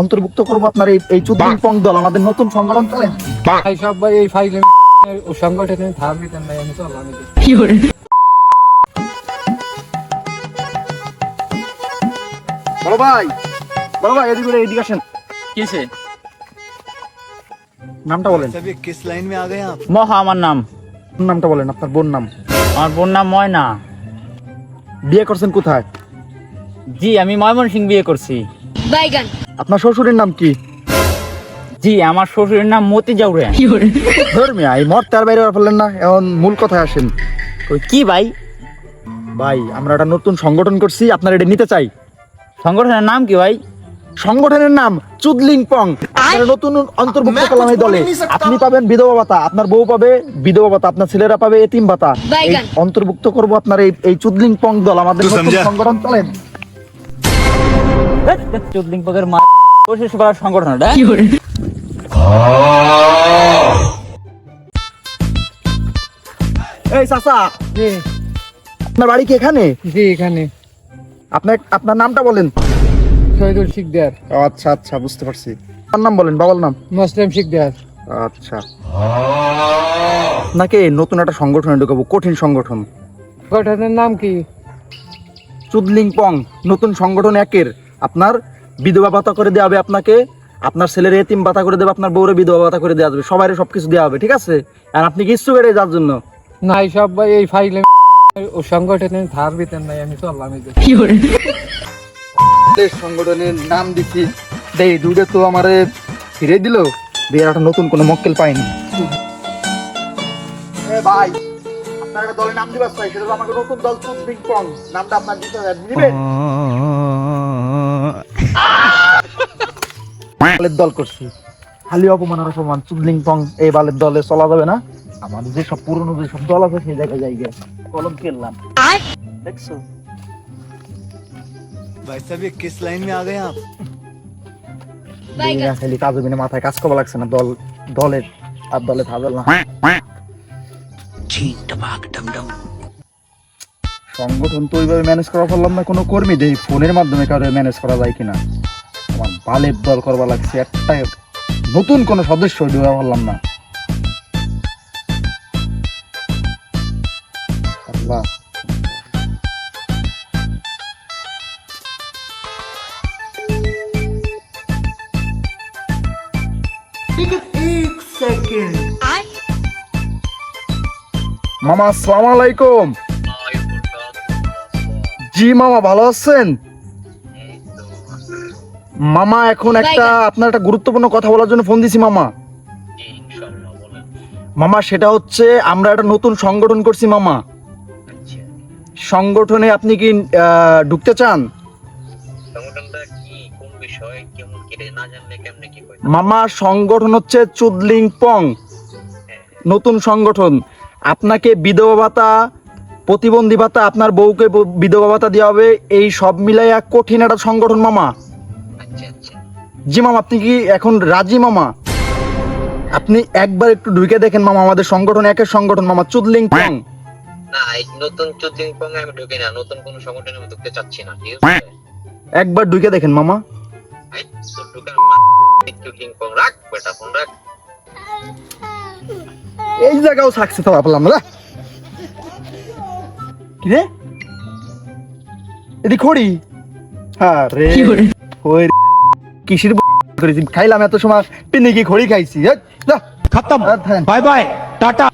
অন্তর্ভুক্ত করব আপনার এই চুদিন পং দল আমাদের নতুন সংগঠন চলেন এই ফাইল সংগঠনে বড় ভাই বড় ভাই এদিকে আসেন। কিসে নামটা বলেন। আচ্ছা, কিস লাইন মে আপ? মহা আমার নাম। নামটা বলেন? আপনার বোন নাম? আমার বোন নাম ময়না। বিয়ে করছেন কোথায়? জি আমি ময়মনসিং বিয়ে করছি। বাইগান। আপনার শ্বশুরের নাম কি? জি আমার শ্বশুরের নাম মতি জাউরে ধর্মিয়া এই মরতে আর বাইরে ফেললেন না এখন মূল কথায় আসেন। কি ভাই? ভাই আমরা একটা নতুন সংগঠন করছি আপনার এটা নিতে চাই। সংগঠনের নাম কি ভাই? সংগঠনের নাম চুদলিং পং। আপনারা নতুন অন্তর্ভুক্ত করলাম এই দলে। আপনি পাবেন বিধবা ভাতা আপনার বউ পাবে বিধবা ভাতা আপনার ছেলেরা পাবে এতিম ভাতা। এই বাইগান। অন্তর্ভুক্ত করব আপনার এই এই চুদলিং পং দল আমাদের নতুন সংগঠন চলেন চোদ্দিন পদের মা কোশিশ করার সংগঠন এটা? এই চাচা আপনার বাড়ি কি এখানে? জি এখানে। আপনার আপনার নামটা বলেন। শহীদুল শিকদার। আচ্ছা আচ্ছা বুঝতে পারছি। আপনার নাম বলেন বাবার নাম? মুসলিম শিকদার। আচ্ছা। নাকি নতুন একটা সংগঠনে ঢুকাবো কঠিন সংগঠন। সংগঠনের নাম কি? চুদলিং পং নতুন সংগঠন একের। আপনার বিধবা ভাতা করে দেওয়া হবে আপনাকে আপনার ছেলের এতিম ভাতা করে দেবে আপনার বউরে বিধবা ভাতা করে দেওয়া যাবে সবাই সবকিছু দেওয়া হবে ঠিক আছে? আর আপনি কি ইচ্ছুক এটা যার জন্য? না এই সব এই ফাইল ও সংগঠনে ধার দিতেন ভাই আমি সংগঠনের নাম দিচ্ছি দেই দুটো তো আমারে ফিরে দিল দিয়ে একটা নতুন কোনো মক্কেল পাইনি। ভাই আপনার দলের নাম চাই সেটা আমাকে নতুন দল নামটা আপনার দিতে দিবেন বালের দল করছি। খালি অপমান আর অপমান চুদলিং টং এই বালের দলে চলা যাবে না। আমার যে সব পুরনো যে সব দল আছে সেই জায়গায় যাই গিয়ে কলম খেললাম। দেখছ? ভাই সাহেব কিস লাইন মে আ গয়ে আপ খালি কাজ বিনে মাথায় কাজ করা লাগছে না দল দলের আর দলে ভাবল না। সংগঠন তো ওইভাবে ম্যানেজ করা পারলাম না কোনো কর্মী দেই ফোনের মাধ্যমে কারও ম্যানেজ করা যায় কিনা। আমার বালের দল করবা লাগছে একটা নতুন কোনো সদস্য ঢোকা পারলাম না। আল্লাহ। মামা আসসালামু আলাইকুম। জি মামা ভালো আছেন? মামা এখন একটা আপনার একটা গুরুত্বপূর্ণ কথা বলার জন্য ফোন দিছি মামা। মামা সেটা হচ্ছে আমরা একটা নতুন সংগঠন করছি মামা। সংগঠনে আপনি কি ঢুকতে চান? সংগঠনটা কি কোন বিষয় কেমন কি রে? না জানলে কেমনে কি কই মামা সংগঠন হচ্ছে চুদলিং পং। নতুন সংগঠন। আপনাকে বিধবা ভাতা প্রতিবন্ধী ভাতা আপনার বউকে বিধবা ভাতা দেওয়া হবে এই সব মিলাই এক কঠিন একটা সংগঠন মামা। আচ্ছা আচ্ছা জি মামা আপনি কি এখন রাজি মামা? আপনি একবার একটু ঢুকে দেখেন মামা আমাদের সংগঠন একের সংগঠন মামা চুদলিং পং। না এই নতুন চুদিন পঙ্গে আমি ঢুকি না নতুন কোন সংগঠনে আমি ঢুকতে চাচ্ছি না ঠিক আছে? একবার ঢুকে দেখেন মামা। এই ঢুকার চুদিন পং রাখ বেটা ফোন রাখ। এই জায়গাও সাকসেস হওয়া পেলাম না? কি রে? এদি খড়ি হ্যাঁ রে, কিসের করেছি খাইলাম এত সময় পিনে কি খড়ি খাইছি। খতম। Bye bye tata.